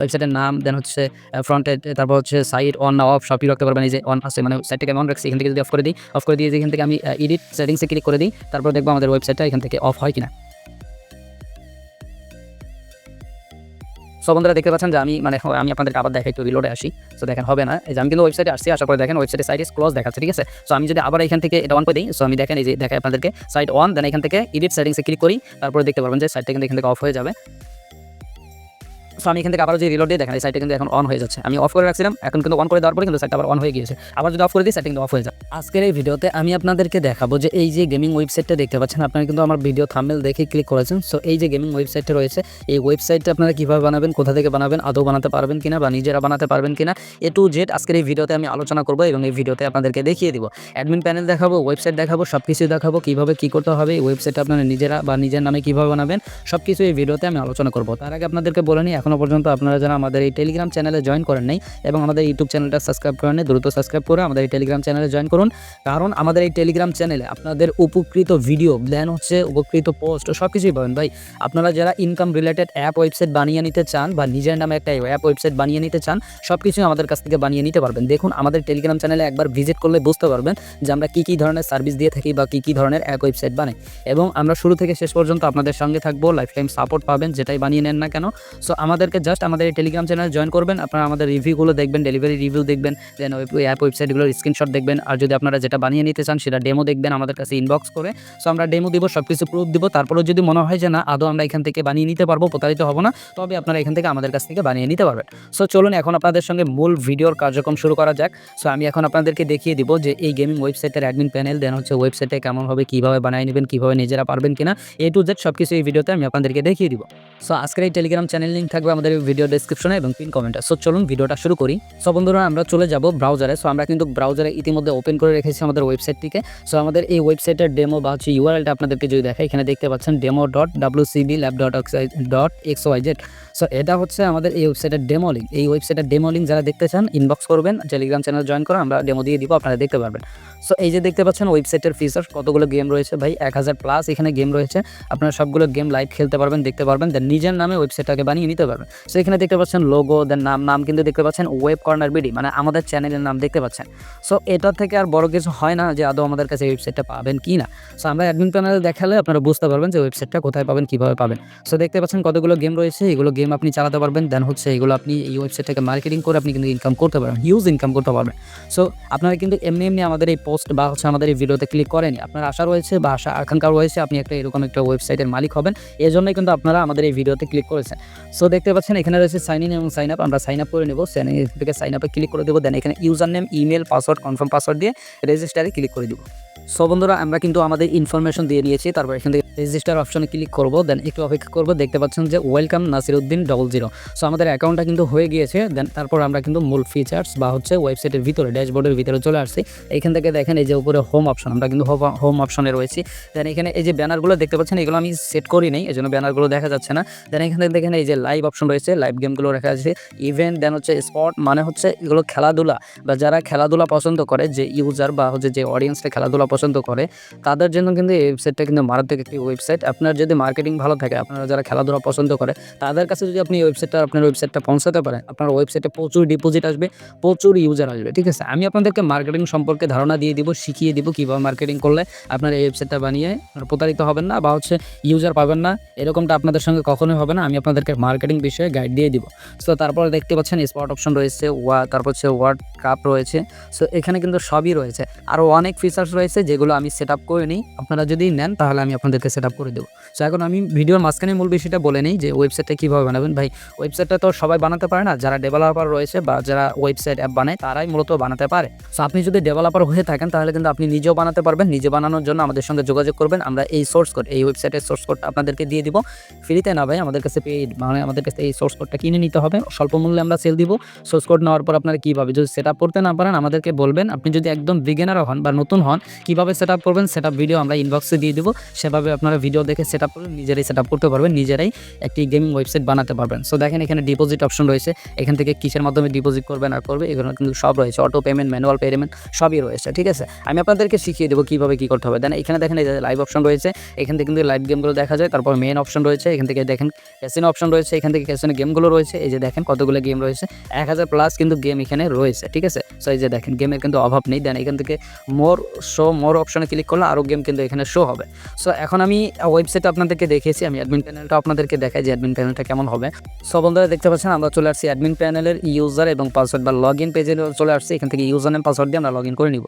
ওয়েবসাইটের নাম দেন হচ্ছে ফ্রন্টে তারপর হচ্ছে সাইট অন না অফ সবই রাখতে পারবেন। এই যে অন আছে মানে সাইটটাকে আমি অন রাখছি, এখান থেকে যদি অফ করে দিই অফ করে দিয়ে এখান থেকে আমি এডিট সেটিংসে ক্লিক করে দিই, তারপর দেখব আমাদের ওয়েবসাইটটা এখান থেকে অফ হয় কিনা। সো বন্ধুরা, দেখতে পাচ্ছেন যে আমি মানে আমি আপনাদেরকে আবার দেখা একটু রিলোডে আসি। সো দেখেন, হবে না। এই যে আমি কিন্তু ওয়েবসাইটে আসছি, আসার পরে দেখেন ওয়েবসাইটে সাইট ইস ক্লোজ দেখাচ্ছে, ঠিক আছে? সো আমি যদি আবার এখান থেকে এটা অন করে দিই সো আমি দেখেন, এই যে দেখায় আপনাদেরকে সাইট অন দেন এখান থেকে এডিট সেটিংসে ক্লিক করি, তারপরে দেখতে পারবেন যে সাইটটা কিন্তু এখান থেকে অফ হয়ে যাবে। সো আমি এখান থেকে আবার যে রিলোড দিয়ে দেখেন এই সাইটটা কিন্তু এখন অন হয়ে যাচ্ছে। আমি অফ করে রাখছিলাম, এখন কিন্তু অন করে দেওয়ার পরে কিন্তু সাইটটা আবার অন হয়ে গিয়েছে। আবার যদি অফ করে দিই সাইট কিন্তু অফ হয়ে যায় আজকের এই ভিডিওতে আমি আপনাদেরকে দেখাবো যে এই যে গেমিং ওয়েবসাইটটা দেখতে পাচ্ছেন, আপনারা কিন্তু আমার ভিডিও থাম্বেল দেখে ক্লিক করেছেন। সো এই যে গেমিং ওয়েবসাইটটা রয়েছে, এই ওয়েবসাইটটা আপনারা কীভাবে বানাবেন, কোথা থেকে বানাবেন, আদৌ বানাতে পারবেন কিনা বা নিজেরা বানাতে পারবেন কিনা, এ টু জেড আজকের এই ভিডিওতে আমি আলোচনা করব এবং এই ভিডিওতে আপনাদেরকে দেখিয়ে দিব। অ্যাডমিন প্যানেল দেখাবো ওয়েবসাইট দেখাবো সব কিছু দেখাবো, কীভাবে কী করতে হবে, এই ওয়েবসাইটটা আপনারা নিজেরা বা নিজের নামে কীভাবে বানাবেন সব কিছু এই ভিডিওতে আমি আলোচনা করব। তার আগে আপনাদেরকে বলে নিই এখনও পর্যন্ত আপনারা যারা আমাদের এই টেলিগ্রাম চ্যানেলে জয়েন করেন নাই এবং আমাদের ইউটিউব চ্যানেলটা সাবস্ক্রাইব করেন দ্রুত সাবস্ক্রাইব করে আমাদের এই টেলিগ্রাম চ্যানেলে জয়েন করুন। কারণ আমাদের এই টেলিগ্রাম চ্যানেলে আপনাদের উপকৃত ভিডিও দেন হচ্ছে উপকৃত পোস্ট সব কিছুই পাবেন। ভাই, আপনারা যারা ইনকাম রিলেটেড অ্যাপ ওয়েবসাইট বানিয়ে নিতে চান বা নিজের নামে একটা অ্যাপ ওয়েবসাইট বানিয়ে নিতে চান সব কিছুই আমাদের কাছ থেকে বানিয়ে নিতে পারবেন। দেখুন, আমাদের টেলিগ্রাম চ্যানেলে একবার ভিজিট করলে বুঝতে পারবেন যে আমরা কী কী ধরনের সার্ভিস দিয়ে থাকি বা কী কী ধরনের অ্যাপ ওয়েবসাইট বানাই। এবং আমরা শুরু থেকে শেষ পর্যন্ত আপনাদের সঙ্গে থাকব লাইফ টাইম সাপোর্ট পাবেন, যেটাই বানিয়ে নেন না কেন। সো আমাদেরকে জাস্ট আমাদের এই টেলিগ্রাম চ্যানেলে জয়েন করবেন। আপনারা আমাদের রিভিউগুলো দেখবেন ডেলিভারি রিভিউ দেখবেন দেন ওই অ্যাপ ওয়েবসাইটগুলোর স্ক্রিনশট দেখবেন। আর যদি আপনারা যেটা বানিয়ে নিতে চান, সেটা ডেমো দেখবেন আমাদের কাছে ইনবক্স করে। সো আমরা ডেমো দিব সব কিছু প্রুফ দিব। তারপরেও যদি মনে হয় যে না, আদৌ আমরা এখান থেকে বানিয়ে নিতে পারব, প্রতারিত হব না, তবে আপনারা এখান থেকে আমাদের কাছ থেকে বানিয়ে নিতে পারবেন। সো চলুন এখন আপনাদের সঙ্গে মূল ভিডিওর কার্যক্রম শুরু করা যাক। সো আমি এখন আপনাদেরকে দেখিয়ে দিব যে এই গেমিং ওয়েবসাইটের অ্যাডমিন প্যানেল দেন হচ্ছে ওয়েবসাইটে কেমন হবে, কীভাবে বানিয়ে নেবেন, কীভাবে নিজেরা পারবেন কিনা এ টু জেড সব কিছু এই ভিডিওতে আমি আপনাদেরকে দেখিয়ে দিব। সো আজকের এই টেলিগ্রাম চ্যানেল লিঙ্ক থাকবে আমাদের ভিডিও ডেসক্রিপশনে এবং পিন কমেন্টে সো চলুন ভিডিওটা শুরু করি। সো বন্ধুরা, আমরা চলে যাব ব্রাউজারে সো আমরা কিন্তু ব্রাউজারে ইতিমধ্যে ওপেন করে রেখেছি আমাদের ওয়েবসাইটটিকে সো আমাদের এই ওয়েবসাইটের ডেমো বা হচ্ছে ইউআরএলটা আপনাদেরকে যদি দেখাই, এখানে দেখতে পাচ্ছেন demo dot W CB lab dot dot X Y Z so এটা হচ্ছে আমাদের এই ওয়েবসাইটের ডেমো লিঙ্ক এই ওয়েবসাইটের ডেমো লিঙ্ক যারা দেখতে চান ইনবক্স করবেন টেলিগ্রাম চ্যানেল জয়েন করে আমরা ডেমো দিয়ে দিব, আপনারা দেখতে পারবেন। সো এই যে দেখতে পাচ্ছেন ওয়েবসাইটের ফিচার কতগুলো গেম রয়েছে ভাই? এক হাজার প্লাস এখানে গেম রয়েছে। আপনারা সবগুলো গেম লাইভ খেলতে পারবেন, দেখতে পারবেন। দেন নিজের নামে ওয়েবসাইটটাকে বানিয়ে নিতে পারবেন। সো এখানে দেখতে পাচ্ছেন লোগো দেন নাম নাম কিন্তু দেখতে পাচ্ছেন ওয়েব কর্নার বিডি মানে আমাদের চ্যানেলের নাম দেখতে পাচ্ছেন। সো এটা থেকে আর বড় কিছু হয় না যে আদৌ আমাদের কাছে ওয়েবসাইটটা পাবেন কি না। সো আমরা অ্যাডমিন প্যানেলে দেখালে আপনারা বুঝতে পারবেন যে ওয়েবসাইটটা কোথায় পাবেন, কীভাবে পাবেন। সো দেখতে পাচ্ছেন কতগুলো গেম রয়েছে, এগুলো গেম আপনি চালাতে পারবেন দেন হচ্ছে এগুলো আপনি এই ওয়েবসাইটটাকে মার্কেটিং করে আপনি কিন্তু ইনকাম করতে পারবেন হিউজ ইনকাম করতে পারবেন। সো আপনারা কিন্তু এমনি এমনি আমাদের এই পোস্ট বা হচ্ছে আমাদের এই ভিডিওতে ক্লিক করেনি আপনার আশা রয়েছে বা আশা আকাঙ্ক্ষা রয়েছে আপনি একটা এরকম একটা ওয়েবসাইটের মালিক হবেন এই জন্যই কিন্তু আপনারা আমাদের এই ভিডিওতে ক্লিক করেছেন। সো দেখতে পাচ্ছেন, এখানে রয়েছে সাইন ইন এবং সাইন আপ আমরা সাইন আপ করে নেব। সাইন থেকে সাইন আপে ক্লিক করে দেবো। দেন এখানে user name email password confirm password দিয়ে রেজিস্টারে ক্লিক করে দেবো। সো বন্ধুরা, আমরা কিন্তু আমাদের ইনফরমেশন দিয়ে নিয়েছি। তারপর এখান থেকে রেজিস্টার অপশনে ক্লিক করব। দেন একটু অপেক্ষা করব। দেখতে পাচ্ছেন যে welcome Nasiruddin double zero so আমাদের অ্যাকাউন্টটা কিন্তু হয়ে গিয়েছে। দেন তারপর আমরা কিন্তু মূল ফিচার্স বা হচ্ছে ওয়েবসাইটের ভিতরে ড্যাশবোর্ডের ভিতরে চলে আসছি। এখান থেকে দেখেন এই যে উপরে হোম অপশন আমরা কিন্তু হোম অপশনে রয়েছি। দেন এখানে এই যে ব্যানারগুলো দেখতে পাচ্ছেন, এগুলো আমি সেট করি নাই। এই জন্য ব্যানারগুলো দেখা যাচ্ছে না। দেন এখানে দেখেন এই যে লাইভ অপশন রয়েছে লাইভ গেমগুলো রাখা আছে। ইভেন্ট দেন হচ্ছে স্পট মানে হচ্ছে এগুলো খেলাধুলা। বা যারা খেলাধুলা পছন্দ করে, যে ইউজার বা হচ্ছে যে অডিয়েন্সটা খেলাধুলা পছন্দ করে, তাদের জন্য কিন্তু এই ওয়েবসাইটটা কিন্তু মারাত্মক একটি ওয়েবসাইট আপনার যদি মার্কেটিং ভালো থাকে, আপনারা যারা খেলাধুলা পছন্দ করে, তাদের কাছে যদি আপনি ওয়েবসাইটটা আপনার ওয়েবসাইটটা পৌঁছাতে পারেন, আপনার ওয়েবসাইটে প্রচুর ডিপোজিট আসবে, প্রচুর ইউজার আসবে, ঠিক আছে? আমি আপনাদেরকে মার্কেটিং সম্পর্কে ধারণা দিয়ে দিব, শিখিয়ে দিব কীভাবে মার্কেটিং করলে আপনার এই ওয়েবসাইটটা বানিয়ে প্রতারিত হবেন না বা হচ্ছে ইউজার পাবেন না। এরকমটা আপনাদের সঙ্গে কখনোই হবে না। আমি আপনাদেরকে মার্কেটিং বিষয়ে গাইড দিয়ে দিব। সো তারপর দেখতে পাচ্ছেন স্পট অপশন রয়েছে, ওয়া, তারপর হচ্ছে ওয়ার্ড কাপ রয়েছে। সো এখানে কিন্তু সবই রয়েছে। আরও অনেক ফিচার্স রয়েছে যেগুলো আমি সেট আপ করে নিই। আপনারা যদি নেন, তাহলে আমি আপনাদেরকে সেট আপ করে দেবো। সো এখন আমি ভিডিওর মাঝখানে মূল বিষয়টা বলে নিই যে ওয়েবসাইটটা কীভাবে বানাবেন। ভাই ওয়েবসাইটটা তো সবাই বানাতে পারে না। যারা ডেভেলপার রয়েছে বা যারা ওয়েবসাইট অ্যাপ বানায়, তারাই মূলত বানাতে পারে। সো আপনি যদি ডেভেলপার হয়ে থাকেন, তাহলে কিন্তু আপনি নিজেও বানাতে পারবেন। নিজে বানানোর জন্য আমাদের সঙ্গে যোগাযোগ করবেন। আমরা এই সোর্স কোড এই ওয়েবসাইটের সোর্স কোডটা আপনাদেরকে দিয়ে দিব। ফ্রিতে না ভাই, আমাদের কাছে পেইড মানে আমাদের কাছে এই সোর্স কোডটা কিনে নিতে হবে। স্বল্প মূল্যে আমরা সেল দিব। সোর্স কোড নেওয়ার পর আপনারা কীভাবে? যদি সেট করতে না পারেন, আমাদেরকে বলবেন। আপনি যদি একদম বিগিনারও হন বা নতুন হন, কীভাবে সেট আপ করবেন? সেট ভিডিও আমরা ইনবক্সে দিয়ে দেবো। সেভাবে আপনারা ভিডিও দেখে সেট আপ করবেন নিজেরাই সেট করতে পারবেন। নিজেরাই একটি গেমিং ওয়েবসাইট বানাতে পারবেন। সো দেখেন এখানে ডিপোজিট অপশন রয়েছে। এখান থেকে কিসের মাধ্যমে ডিপোজিট করবেন আর করবে, এগুলো কিন্তু সব রয়েছে। অটো পেমেন্ট ম্যানুয়াল পেমেন্ট সবই রয়েছে, ঠিক আছে? আমি আপনাদেরকে শিখিয়ে দেবো কীভাবে কী করতে হবে। দেন এখানে দেখেন এই লাইভ অপশন রয়েছে। এখান থেকে কিন্তু লাইভ গেমগুলো দেখা যায়। তারপর মেন অপশন রয়েছে। এখান থেকে দেখেন ক্যাসিনো অপশন রয়েছে। এখান থেকে এখানে গেমগুলো রয়েছে। এই যে দেখেন কতগুলো গেম রয়েছে। এক হাজার প্লাস কিন্তু গেম এখানে রয়েছে, ঠিক আছে? সো এই যে দেখেন গেমের কিন্তু অভাব নেই। দেন এখান থেকে মোর শো মোর অপশনে ক্লিক করলে আরও গেম কিন্তু এখানে শো হবে। সো এখন আমি ওয়েবসাইট আপনাদেরকে দেখিয়েছি। আমি অ্যাডমিন প্যানেলটা আপনাদেরকে দেখাই যে অ্যাডমিন প্যানেলটা কেমন হবে। সো বন্ধুরা, দেখতে পাচ্ছেন, আমরা চলে আসছি অ্যাডমিন প্যানেলের ইউজার এবং পাসওয়ার্ড বা লগ ইন পেজে চলে আসছি। এখান থেকে ইউজার নেম পাসওয়ার্ড দিয়ে আমরা লগ ইন করে নিব।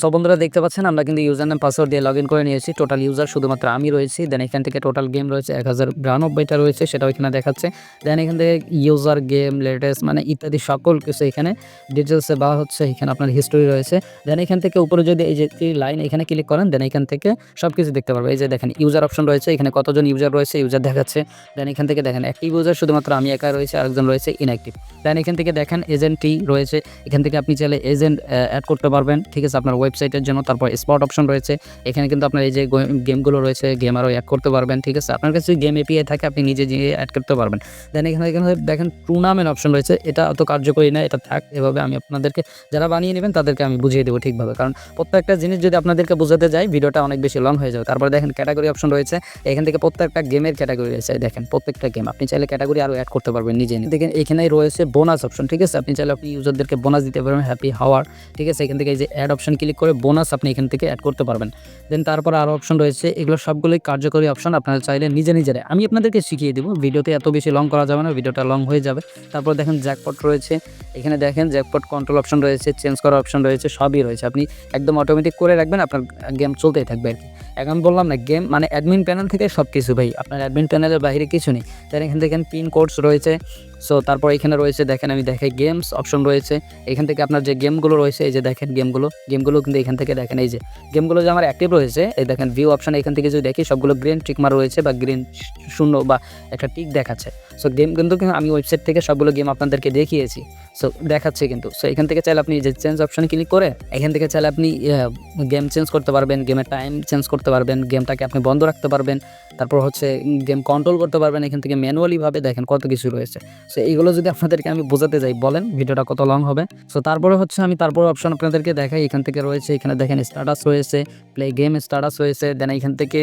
সো বন্ধুরা দেখতে পাচ্ছেন, আমরা কিন্তু ইউজার নেম পাসওয়ার্ড দিয়ে লগ ইন করে নিয়েছি। টোটাল ইউজার শুধুমাত্র আমি রয়েছি। দেন এখান থেকে টোটাল গেম রয়েছে এক হাজার বিরানব্বইটা রয়েছে, সেটাও এখানে দেখাচ্ছে। দেন এখান থেকে ইউজার গেম লেটেস্ট মানে ইত্যাদি সকল কিছু এখানে ডিটেলসে বা হচ্ছে এখানে আপনার হিস্টোরি রয়েছে। দেন এখান থেকে উপরে যদি এই যে লাইন এখানে ক্লিক করেন দেন এখান থেকে সব কিছু দেখতে পারব। এই যে দেখেন ইউজার অপশন রয়েছে, এখানে কতজন ইউজার রয়েছে ইউজার দেখাচ্ছে। দেন এখান থেকে দেখেন অ্যাক্টিভ ইউজার শুধুমাত্র আমি একা রয়েছে, আরেকজন রয়েছে ইনঅ্যাক্টিভ দেন এখান থেকে দেখেন এজেন্টটি রয়েছে। এখান থেকে আপনি চাইলে এজেন্ট অ্যাড করতে পারবেন। ঠিক আছে, আপনার ওয়েবসাইটের জন্য, তারপর স্পট অপশন রয়েছে। এখানে কিন্তু আপনার এই যে গেমগুলো রয়েছে গেম আরও অ্যাড করতে পারবেন, ঠিক আছে? আপনার কাছে গেম এপিআই থাকে, আপনি নিজে গিয়ে অ্যাড করতে পারবেন। দেন এখানে এখানে দেখেন টুর্নামেন্ট অপশন রয়েছে। এটা অত কার্যকরী না, এটা থাক, এভাবে আমি আপনাদেরকে, যারা বানিয়ে নেবেন, তাদেরকে আমি বুঝিয়ে দেবো ঠিকভাবে। কারণ প্রত্যেকটা জিনিস যদি আপনাদেরকে বোঝাতে যাই, ভিডিওটা অনেক বেশি লং হয়ে যাবে। তারপরে দেখেন ক্যাটাগরি অপশন রয়েছে। এখান থেকে প্রত্যেকটা গেমের ক্যাটাগরি রয়েছে। দেখেন, প্রত্যেকটা গেম আপনি চাইলে ক্যাটাগরি আরও অ্যাড করতে পারবেন নিজে। দেখেন, এখানেই রয়েছে বোনাস অপশন ঠিক আছে? আপনি চাইলে আপনি ইউজারদেরকে বোনাস দিতে পারবেন হ্যাপি হাওয়ার ঠিক আছে? এখান থেকে এই যে অ্যাড অপশন ক্লিক করে বোনাস আপনি এখান থেকে অ্যাড করতে পারবেন। দেন তারপর আরও অপশন রয়েছে, এগুলো সবগুলোই কার্যকরী অপশন আপনারা চাইলে নিজে নিজেরাই আমি আপনাদেরকে শিখিয়ে দেবো, ভিডিওতে এত বেশি লং করা যাবে না, ভিডিওটা লং হয়ে যাবে। তারপর দেখেন জ্যাকপট রয়েছে, এখানে দেখেন জ্যাকপট কন্ট্রোল অপশন রয়েছে চেঞ্জ করার অপশন রয়েছে, সবই রয়েছে। আপনি একদম অটোমেটিক করে রাখবেন, আপনার গেম চলতেই থাকবে আর কি। এখন বললাম না গেম মানে অ্যাডমিন প্যানেল থেকে সব কিছু ভাই, আপনার অ্যাডমিন প্যানেলের বাইরে কিছু নেই। তার এখান থেকে পিন কোডস রয়েছে সো তারপর এখানে রয়েছে, দেখেন আমি দেখাই গেমস অপশন রয়েছে। এখান থেকে আপনার যে গেমগুলো রয়েছে, এই যে দেখেন গেমগুলো গেমগুলো কিন্তু এখান থেকে দেখেন, এই যে গেমগুলো যে আমার অ্যাক্টিভ রয়েছে, এই দেখেন ভিউ অপশন এখান থেকে যদি দেখি, সবগুলো গ্রিন টিকমার রয়েছে বা গ্রিন শূন্য বা একটা টিক দেখাচ্ছে। সো গেম কিন্তু আমি ওয়েবসাইট থেকে সবগুলো গেম আপনাদেরকে দেখিয়েছি। সো দেখাচ্ছে কিন্তু। সো এখান থেকে চাইলে আপনি যে চেঞ্জ অপশনে ক্লিক করে, এখান থেকে চাইলে আপনি গেম চেঞ্জ করতে পারবেন গেমের টাইম চেঞ্জ করতে পারবেন গেমটাকে আপনি বন্ধ রাখতে পারবেন। তারপর হচ্ছে গেম কন্ট্রোল করতে পারবেন, এখান থেকে ম্যানুয়ালিভাবে দেখেন কত কিছু রয়েছে। সো এইগুলো যদি আপনাদেরকে আমি বোঝাতে যাই বলেন ভিডিওটা কত লং হবে। সো তারপরে হচ্ছে আমি তারপর অপশন আপনাদেরকে দেখাই, এখান থেকে রয়েছে, এখানে দেখেন স্ট্যাটাস রয়েছে প্লে গেম স্ট্যাটাস রয়েছে দেন এখান থেকে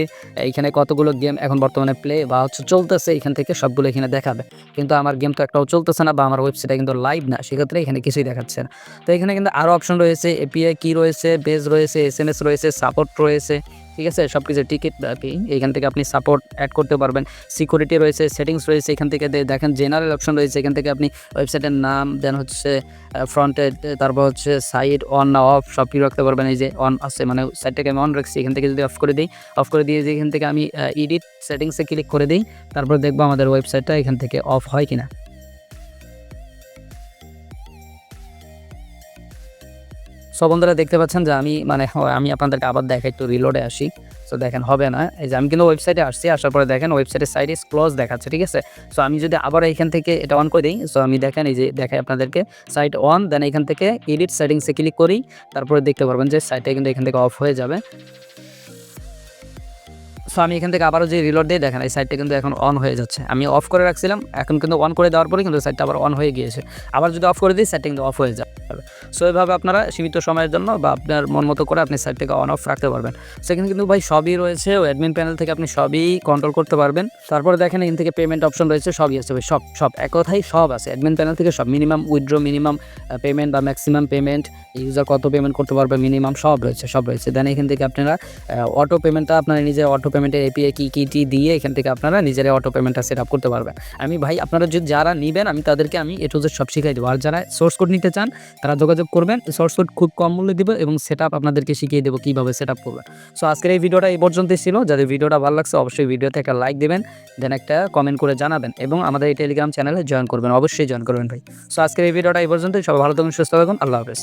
এইখানে কতগুলো গেম এখন বর্তমানে প্লে বা হচ্ছে চলতেছে, এখান থেকে সবগুলো এখানে দেখাবে। কিন্তু আমার গেম তো একটাও চলতেছে না বা আমার ওয়েবসাইটে কিন্তু লাইভ না, সেক্ষেত্রে এখানে কিছুই দেখাচ্ছে না। তো এখানে কিন্তু আরও অপশন রয়েছে এপিআই কি রয়েছে বেজ রয়েছে এস এম এস রয়েছে সাপোর্ট রয়েছে। ঠিক আছে? সব কিছু টিকিট এখান থেকে আপনি সাপোর্ট অ্যাড করতে পারবেন। সিকিউরিটি রয়েছে সেটিংস রয়েছে, এখান থেকে দেখেন জেনারেল অপশন রয়েছে, এখান থেকে আপনি ওয়েবসাইটের নাম দেন হচ্ছে ফ্রন্টে তারপর হচ্ছে সাইড অন না অফ সব কিছু রাখতে পারবেন। এই যে অন আছে মানে সাইডটাকে আমি অন রাখছি, এখান থেকে যদি অফ করে দিই অফ করে দিয়ে এখান থেকে আমি এডিট সেটিংসে ক্লিক করে দিই, তারপর দেখব আমাদের ওয়েবসাইটটা এখান থেকে অফ হয় কিনা। সব বন্ধুরা দেখতে পাচ্ছেন যে আমি মানে আমি আপনাদেরকে আবার দেখা একটু রিলোডে আসি। সো দেখেন, হবে না। এই যে আমি কিন্তু ওয়েবসাইটে আসছি, আসার পরে দেখেন ওয়েবসাইটের সাইডে ক্লোজ দেখাচ্ছে, ঠিক আছে? সো আমি যদি আবার এখান থেকে এটা অন করে দিই সো আমি দেখেন, এই যে দেখাই আপনাদেরকে সাইট অন দেন এখান থেকে এডিট সেটিংসে ক্লিক করি, তারপরে দেখতে পারবেন যে সাইটটা কিন্তু এখান থেকে অফ হয়ে যাবে। সো আমি এখান থেকে আবারও যে রিলোড দিয়ে দেখেন, এই সাইডটা কিন্তু এখন অন হয়ে যাচ্ছে। আমি অফ করে রাখছিলাম, এখন কিন্তু অন করে দেওয়ার পরে কিন্তু সাইডটা আবার অন হয়ে গিয়েছে। আবার যদি অফ করে দিই সাইটটা কিন্তু অফ হয়ে যাবে। সো এইভাবে আপনারা সীমিত সময়ের জন্য বা আপনার মন মতো করে আপনি সাইডটাকে অন অফ রাখতে পারবেন। সেখানে কিন্তু ভাই সবই রয়েছে অ্যাডমিন প্যানেল থেকে আপনি সবই কন্ট্রোল করতে পারবেন। তারপরে দেখেন, এখান থেকে পেমেন্ট অপশন রয়েছে, সবই আছে ভাই, সব সব, এক কথাই সব আছে। অ্যাডমিন প্যানেল থেকে সব মিনিমাম উইথড্র মিনিমাম পেমেন্ট বা ম্যাক্সিমাম পেমেন্ট ইউজার কত পেমেন্ট করতে পারবে মিনিমাম সব রয়েছে সব রয়েছে। দেন এখান থেকে আপনারা অটো পেমেন্টটা আপনারা নিজের অটো পেমেন্টের এপিআই কি কি টি দিয়ে এখান থেকে আপনারা নিজেরা অটো পেমেন্টটা সেট আপ করতে পারবেন। আমি ভাই, আপনারা যদি যারা নেবেন, আমি তাদেরকে আমি এ টু জেড সব শিখাই দেবো। আর যারা সোর্স কোড নিতে চান, তারা যোগাযোগ করবেন। সোর্স কোড খুব কম মূল্যে দেবো এবং সেট আপ আপনাদেরকে শিখিয়ে দেবো কীভাবে সেট আপ করবেন। সো আজকের এই ভিডিওটা এই পর্যন্তই ছিল। যাদের ভিডিওটা ভালো লাগছে, অবশ্যই ভিডিওতে একটা লাইক দেবেন দেন একটা কমেন্ট করে জানাবেন এবং আমাদের এই টেলিগ্রাম চ্যানেলে জয়েন করবেন। অবশ্যই জয়েন করবেন ভাই। সো আজকের এই ভিডিওটা এই পর্যন্তই। সবাই ভালো থাকুন, সুস্থ থাকুন। আল্লাহ হাফেজ।